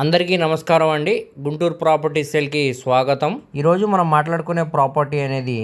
అందరికీ నమస్కారం అండి. గుంటూరు ప్రాపర్టీ సేల్కి స్వాగతం. ఈరోజు మనం మాట్లాడుకునే ప్రాపర్టీ అనేది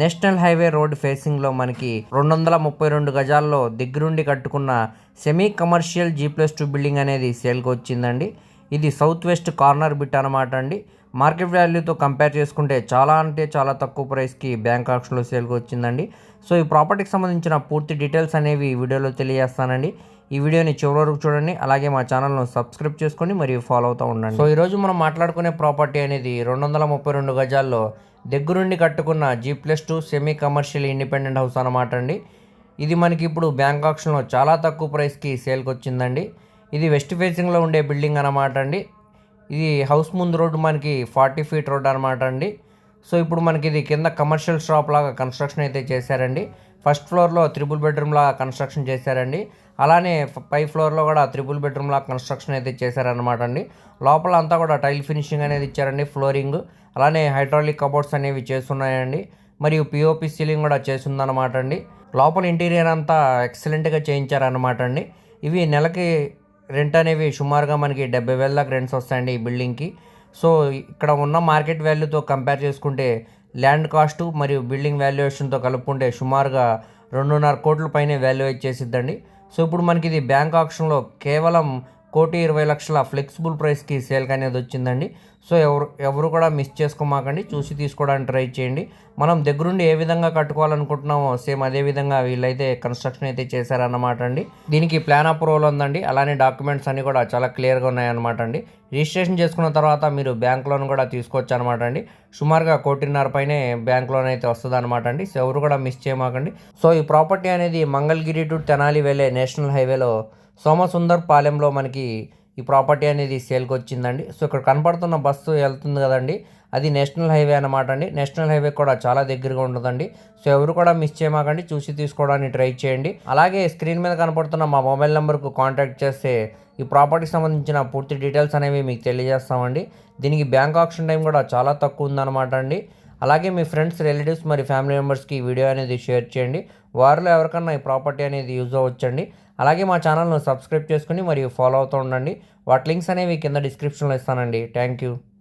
నేషనల్ హైవే రోడ్ ఫేసింగ్లో మనకి రెండు వందల ముప్పై రెండు గజాల్లో దగ్గరుండి కట్టుకున్న semi commercial G plus two building అనేది సేల్కి వచ్చిందండి. ఇది సౌత్ వెస్ట్ కార్నర్ బిట్ అనమాట అండి. మార్కెట్ వాల్యూతో కంపేర్ చేసుకుంటే చాలా అంటే చాలా తక్కువ ప్రైస్కి బ్యాంక్ ఆప్షన్లో సేల్కి వచ్చిందండి. సో ఈ ప్రాపర్టీకి సంబంధించిన పూర్తి డీటెయిల్స్ అనేవి వీడియోలో తెలియజేస్తానండి. ఈ వీడియోని చివరి వరకు చూడండి. అలాగే మా ఛానల్ను సబ్స్క్రైబ్ చేసుకొని మరియు ఫాలో అవుతూ ఉండండి. సో ఈరోజు మనం మాట్లాడుకునే ప్రాపర్టీ అనేది రెండు వందల ముప్పై రెండు గజాల్లో దగ్గరుండి కట్టుకున్న G plus two semi commercial independent house అనమాట అండి. ఇది మనకి ఇప్పుడు బ్యాంక్ ఆప్షన్లో చాలా తక్కువ ప్రైస్కి సేల్కి వచ్చిందండి ఇది వెస్ట్ ఫేసింగ్లో ఉండే బిల్డింగ్ అనమాట అండి. ఇది హౌస్ ముందు రోడ్డు మనకి ఫార్టీ ఫీట్ రోడ్ అనమాట అండి. సో ఇప్పుడు మనకి ఇది కింద కమర్షియల్ షాప్ లాగా కన్స్ట్రక్షన్ అయితే చేశారండి. ఫస్ట్ ఫ్లోర్లో త్రిబుల్ బెడ్రూమ్ కన్స్ట్రక్షన్ చేశారండి. అలానే పై ఫ్లోర్లో కూడా త్రిబుల్ బెడ్రూమ్ కన్స్ట్రక్షన్ అయితే చేశారనమాట అండి. లోపల అంతా కూడా టైల్ ఫినిషింగ్ అనేది ఇచ్చారండి ఫ్లోరింగ్. అలానే హైడ్రాలిక్ కబోర్డ్స్ అనేవి చేస్తున్నాయండి. మరియు పిఓపి సీలింగ్ కూడా చేసిందనమాట అండి. లోపల ఇంటీరియర్ అంతా ఎక్సలెంట్గా చేయించారనమాట అండి. ఇవి నెలకి రెంట్ అనేవి సుమారుగా మనకి డెబ్బై వేల దాకా రెంట్స్ వస్తాయండి ఈ బిల్డింగ్కి. సో ఇక్కడ ఉన్న మార్కెట్ వాల్యూతో కంపేర్ చేసుకుంటే ల్యాండ్ కాస్టు మరియు బిల్డింగ్ వాల్యుయేషన్తో కలుపుకుంటే సుమారుగా రెండున్నర కోట్ల పైనే వాల్యుయేట్ చేసిద్దండి. సో ఇప్పుడు మనకి ఇది బ్యాంక్ ఆప్షన్లో కేవలం కోటి ఇరవై లక్షల ఫ్లెక్సిబుల్ ప్రైస్కి సేల్కి అనేది వచ్చిందండి. సో ఎవరు ఎవరు కూడా మిస్ చేసుకోమాకండి. చూసి తీసుకోవడానికి ట్రై చేయండి. మనం దగ్గరుండి ఏ విధంగా కట్టుకోవాలనుకుంటున్నామో సేమ్ అదే విధంగా వీళ్ళైతే కన్స్ట్రక్షన్ అయితే చేశారన్నమాట అండి. దీనికి ప్లాన్ అప్రూవల్ ఉందండి. అలానే డాక్యుమెంట్స్ అన్నీ కూడా చాలా క్లియర్గా ఉన్నాయన్నమాట అండి. రిజిస్ట్రేషన్ చేసుకున్న తర్వాత మీరు బ్యాంక్ లోన్ కూడా తీసుకోవచ్చు అనమాట అండి. సుమారుగా కోటిన్నర పైనే బ్యాంక్ లోన్ అయితే వస్తుంది అనమాట అండి. సో ఎవరు కూడా మిస్ చేయమాకండి. సో ఈ ప్రాపర్టీ అనేది మంగళగిరి టు తెనాలి వెళ్ళే నేషనల్ హైవేలో సోమసుందర్ పాలెంలో మనకి ఈ ప్రాపర్టీ అనేది సేల్కి వచ్చిందండి సో ఇక్కడ కనపడుతున్న బస్సు వెళ్తుంది కదండి. అది నేషనల్ హైవే అనమాట అండి. నేషనల్ హైవే కూడా చాలా దగ్గరగా ఉంటుందండి. సో ఎవరు కూడా మిస్ చేయమాకండి. చూసి తీసుకోవడానికి ట్రై చేయండి. అలాగే స్క్రీన్ మీద కనపడుతున్న మా మొబైల్ నెంబర్కు కాంటాక్ట్ చేస్తే ఈ ప్రాపర్టీకి సంబంధించిన పూర్తి డీటెయిల్స్ అనేవి మీకు తెలియజేస్తామండి. దీనికి బ్యాంక్ ఆప్షన్ టైం కూడా చాలా తక్కువ ఉందన్నమాట అండి. అలాగే మీ ఫ్రెండ్స్ రిలేటివ్స్ మరి ఫ్యామిలీ మెంబర్స్కి ఈ వీడియో అనేది షేర్ చేయండి. వారిలో ఎవరికన్నా ఈ ప్రాపర్టీ అనేది యూజ్ అవ్వచ్చండి. అలాగే మా ఛానల్ను సబ్స్క్రైబ్ చేసుకుని మరియు ఫాలో అవుతూ ఉండండి. వాటి లింక్స్ అనేవి కింద డిస్క్రిప్షన్లో ఇస్తానండి. Thank you